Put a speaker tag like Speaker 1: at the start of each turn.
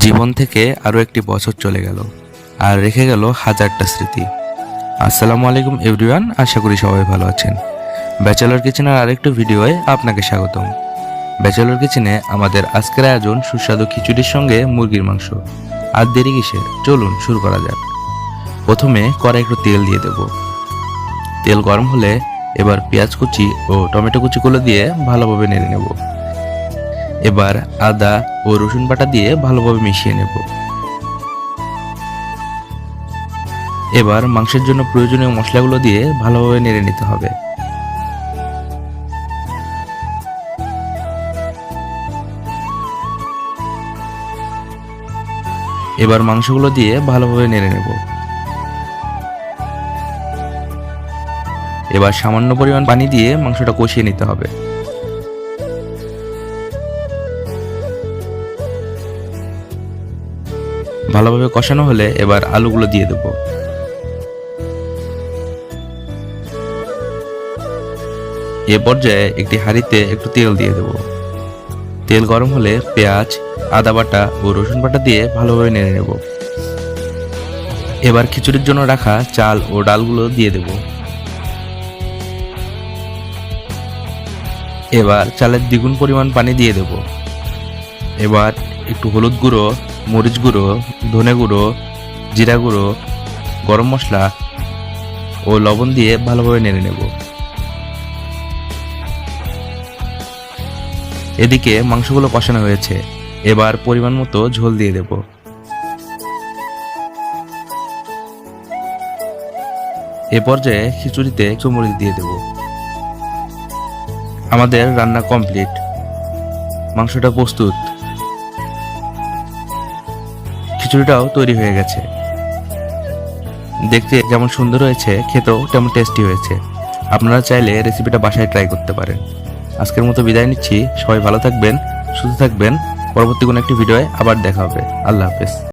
Speaker 1: জীবন থেকে আরও একটি বছর চলে গেল আর রেখে গেল হাজারটা স্মৃতি। আসসালামু আলাইকুম এভরিওয়ান, আশা করি সবাই ভালো আছেন। ব্যাচেলর কিচেনের আরেকটি ভিডিওয়ে আপনাকে স্বাগতম। ব্যাচেলর কিচেনে আমাদের আজকের আয়োজন সুস্বাদু খিচুড়ির সঙ্গে মুরগির মাংস। আর দেরি কিসের চলুন শুরু করা যাক। প্রথমে কড়াই একটু তেল দিয়ে দেব। তেল গরম হলে এবার পেঁয়াজ কুচি ও টমেটো কুচিগুলো দিয়ে ভালোভাবে নেড়ে নেব। এবার আদা ও রসুন বাটা দিয়ে ভালোভাবে মিশিয়ে নেব। এবার মাংসের জন্য প্রয়োজনীয় মশলাগুলো দিয়ে ভালোভাবে নেড়ে নিতে হবে। এবার মাংসগুলো দিয়ে ভালোভাবে নেড়ে নেব। এবার সামান্য পরিমাণ পানি দিয়ে মাংসটা কষিয়ে নিতে হবে। ভালোভাবে কষানো হলে এবার আলুগুলো দিয়ে দেবো। এ পর্যায়ে একটি হাঁড়িতে একটু তেল দিয়ে দেবো। তেল গরম হলে পেঁয়াজ, আদা বাটা ও রসুন বাটা দিয়ে ভালোভাবে নেড়ে নেব। এবার খিচুড়ির জন্য রাখা চাল ও ডালগুলো দিয়ে দেব। এবার চালের দ্বিগুণ পরিমাণ পানি দিয়ে দেব। এবার একটু হলুদ গুঁড়ো মরিচ গুঁড়ো, ধনে গুঁড়ো, জিরা গুঁড়ো, গরম মশলা ও লবণ দিয়ে ভালোভাবে নেড়ে নেব। এদিকে মাংসগুলো কষানো হয়েছে। এবার পরিমাণ মতো ঝোল দিয়ে দেব। এ পর্যায়ে খিচুড়িতে চুমরিচ দিয়ে দেব। আমাদের রান্না কমপ্লিট। মাংসটা প্রস্তুত। খিচুড়িটাও তৈরি হয়ে গেছে। দেখতে যেমন সুন্দর হয়েছে, খেতেও তেমন টেস্টি হয়েছে। আপনারা চাইলে রেসিপিটা বাসায় ট্রাই করতে পারেন। আজকের মতো বিদায় নিচ্ছি। সবাই ভালো থাকবেন, সুস্থ থাকবেন। পরবর্তী কোনো একটি ভিডিওয়ে আবার দেখা হবে। আল্লাহ হাফেজ।